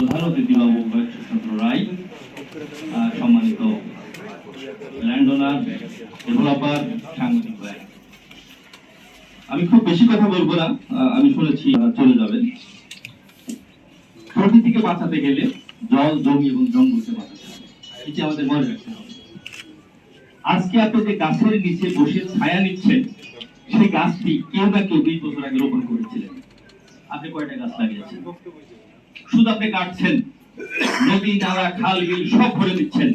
প্রধান অতিথি বাবু চন্দ্র রায় সম্মানিত ল্যান্ডওনার ডেভেলপার, সাংবাদিক আমি খুব বেশি কথা বলব না আমি শুনেছি চলে যাবেন। প্রকৃতিকে বাঁচাতে গেলে জল, জমি এবং জঙ্গলকে বাঁচাতে এটি আমাদের মনে রাখতে হবে। আজকে আপনি যে গাছের নিচে বসে ছায়া নিচ্ছেন, সেই গাছটি কেউ না কেউ বিশ বছর আগে রোপণ করেছিলেন। আপনি কয়টা গাছ লাগিয়েছেন? শুধু আপনি কাটছেন। নদী, নালা, খাল, বিল সব ভরে দিচ্ছেন।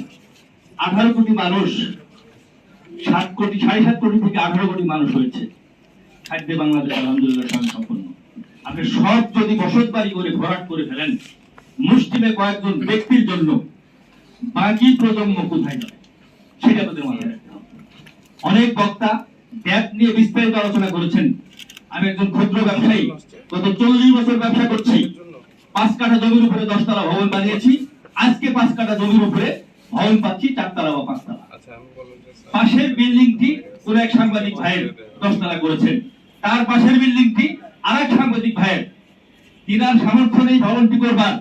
আঠারো কোটি মানুষ, সাত কোটি, সাড়ে সাত কোটি থেকে আঠারো কোটি মানুষ হয়েছে। খাদ্যে বাংলাদেশ আলহামদুলিল্লাহ স্বয়ং সম্পন্ন আপনি সব যদি বসত বাড়ি করে, ভরাট করে ফেলেন, মুসলিমে কয়েকজন ব্যক্তির জন্য বাকি প্রজন্ম কোথায় যাবে? সেটা আমাদের মাথায় রাখতে হবে। অনেক বক্তা ব্যাপ নিয়ে বিস্তারিত আলোচনা করেছেন। আমি একজন ক্ষুদ্র ব্যবসায়ী, গত চল্লিশ বছর ব্যবসা করছি। পাঁচ কাঠা জমির উপরে দশতলা ভবন বানিয়েছি। আজকে পাঁচ কাঠা জমির উপরে ভবন পাচ্ছি চারতলা বা পাঁচতলা। আচ্ছা পাশের বিল্ডিংটি কোন এক সাংবাদিক ভাইয়ের দশতলা করেছেন। তার পাশের বিল্ডিংটি আর এক সাংবাদিক ভাইয়ের। তিনার সামর্থ্য নেই ভবনটি করবার।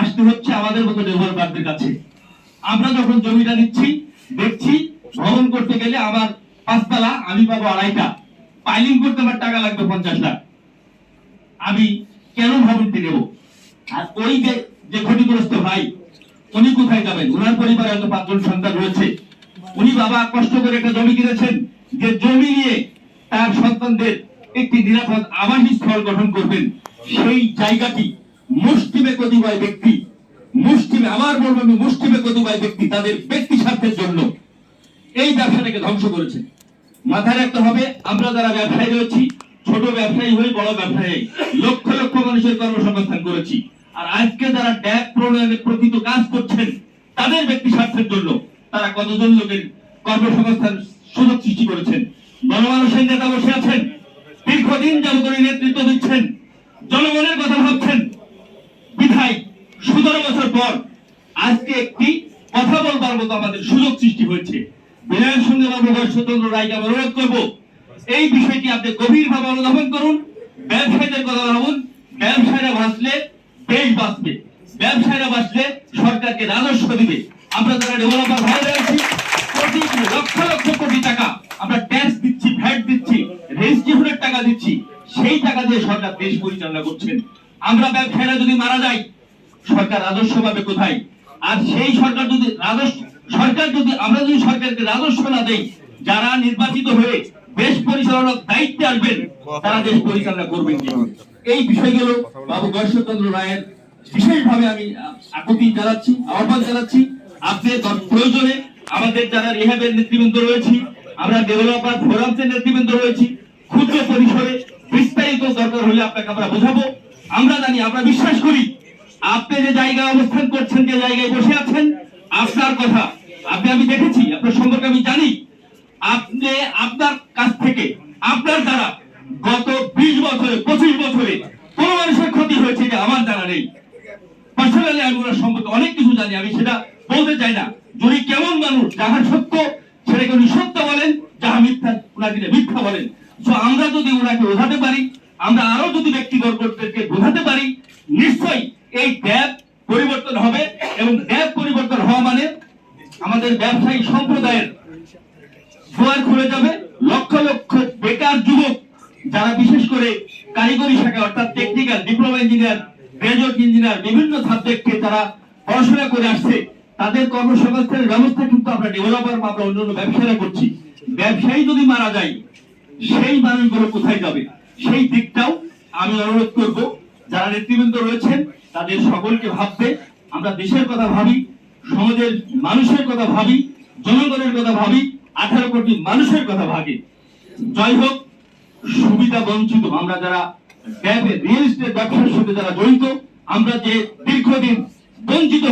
আসতে হচ্ছে আমাদের মতো ডেভেলপারদের কাছে। আমরা যখন জমিটা নিচ্ছি দেখছি ভবন করতে গেলে আমার পাঁচতলা আমি পাবো আড়াইটা। পাইলিং করতে আমার টাকা লাগবে পঞ্চাশ লাখ। আমি কেন ভবনটি নেব? আর ওই যে যে ক্ষতিগ্রস্ত ভাই, উনি কোথায় যাবেন? ওনার পরিবারে হয়তো পাঁচজন সন্তান রয়েছে। উনি বাবা কষ্ট করে একটা জমি কিনেছেন। যে জমি নিয়ে তার সন্তানদের একটি নিরাপদ আবাসী স্থল গঠন করবেন, সেই জায়গাটি মুষ্টিমে কতিপয় ব্যক্তি মুষ্টিমে আমার বলব আমি মুষ্টিমে কতিপয় ব্যক্তি, তাদের ব্যক্তি স্বার্থের জন্য এই ব্যবসাটাকে ধ্বংস করেছে। মাথায় রাখতে হবে, আমরা যারা ব্যবসায়ী রয়েছি ছোট ব্যবসায়ী হয়ে বড় ব্যবসায়ী লক্ষ লক্ষ মানুষের কর্মসংস্থান করেছি। আর আজকে যারা ট্যাগ প্রণয়নে প্রকৃত কাজ করছেন, তাদের ব্যক্তি স্বার্থের জন্য তারা কতজন লোকের কর্মসংস্থান সুযোগ সৃষ্টি করেছেন? গণমানুষের নেতা বসে আছেন, দীর্ঘদিন জনগণের নেতৃত্ব দিচ্ছেন, জনগণের কথা ভাবছেন। বিধায় সতেরো বছর পর আজকে একটি কথা বলবার মতো আমাদের সুযোগ সৃষ্টি হয়েছে। বিনয়ের সঙ্গে বাবু স্বতন্ত্র রায়কে আমি অনুরোধ করব। এই বিষয়টি আপনি গভীরভাবে অনুধাবন করুন। ব্যবসায়ীদের কথা ভাবুন। ব্যবসায়ীরা বাঁচলে দেশ বাঁচবে। ব্যবসায়ীরা বাঁচলে সরকারকে রাজস্ব দিবে। আমরা যারা ডেভেলপার ভাইরা আছি, কোটি লক্ষ লক্ষ কোটি টাকা আমরা ট্যাক্স দিচ্ছি ভ্যাট দিচ্ছি রেজিস্ট্রেশনের টাকা দিচ্ছি, সেই টাকা দিয়ে সরকার দেশ পরিচালনা করছেন আমরা ব্যবসায়ীরা যদি মারা যাই, সরকার রাজস্ব পাবে কোথায়? আর সেই সরকার যদি রাজস্ব সরকার যদি আমরা যদি সরকারকে রাজস্ব না দেই, যারা নির্বাচিত হয়ে দেশ পরিচালনার দায়িত্বে আসবেন, তারা দেশ পরিচালনা করবেন এই বিষয়গুলো বাবু গর্ষচন্দ্র রায়ের বিশেষভাবে আমি আকুতি জানাচ্ছি, আহ্বান জানাচ্ছি। আপনি দর- প্রয়োজনে আমাদের যারা রিহাবের নেতৃবৃন্দ রয়েছি, আমরা ডেভেলপার ফোরামসের নেতৃবৃন্দ রয়েছি, ক্ষুদ্র পরিসরে বিস্তারিত দরকার হলে আপনাকে আমরা বোঝাবো। আমরা জানি, আমরা বিশ্বাস করি, আপনি যে জায়গায় অবস্থান করছেন, যে জায়গায় বসে আছেন, আপনার কথা আপনি, আমি দেখেছি, আপনার সম্পর্কে আমি জানি। আপনি আপনার কাছ থেকে, আপনার দ্বারা গত বিশ বছরে, পঁচিশ বছরে কোন মানুষের ক্ষতি হয়েছে যে আমার জানা নেই। পার্সোনালি আমি ওনার সম্পর্কে অনেক কিছু জানি আমি, সেটা বলতে চাই না। উনি কেমন মানুষ যাহার সত্য, সেটাকে উনি সত্য বলেন, যাহা মিথ্যা ওনাকে মিথ্যা বলেন। তো আমরা যদি ওনাকে বোঝাতে পারি, আমরা আরও যদি ব্যক্তিবর্গদেরকে বোঝাতে পারি, নিশ্চয়ই এই ড্যাব পরিবর্তন হবে এবং ড্যাব পরিবর্তন হওয়া মানে আমাদের ব্যবসায়ী সম্প্রদায়ের দুয়ার খুলে যাবে। লক্ষ লক্ষ বেকার যুবক যারা বিশেষ করে কারিগরি শাখা, অর্থাৎ technical diploma engineer graduate engineer বিভিন্ন সাবজেক্টে তারা পড়াশোনা করে আসছে, তাদের কর্মসংস্থানের ব্যবস্থা কিন্তু আমরা ডেভেলপার আমরা অন্যান্য ব্যবসায়ীরা করছি। ব্যবসায়ী যদি মারা যায়, সেই মানুষগুলো কোথায় যাবে? সেই দিকটাও আমি অনুরোধ করব। যারা নেতৃবৃন্দ রয়েছেন, তাদের সকলকে ভাবতে আমরা দেশের কথা ভাবি, সমাজের মানুষের কথা ভাবি, জনগণের কথা ভাবি। আঠারো কোটি মানুষের কথা ভাবি। যাই হোক, সুবিধা বঞ্চিত। আমরা যারা রিয়েল এস্টেট ব্যবসার সাথে যারা জড়িত, আমরা যে দীর্ঘদিন বঞ্চিত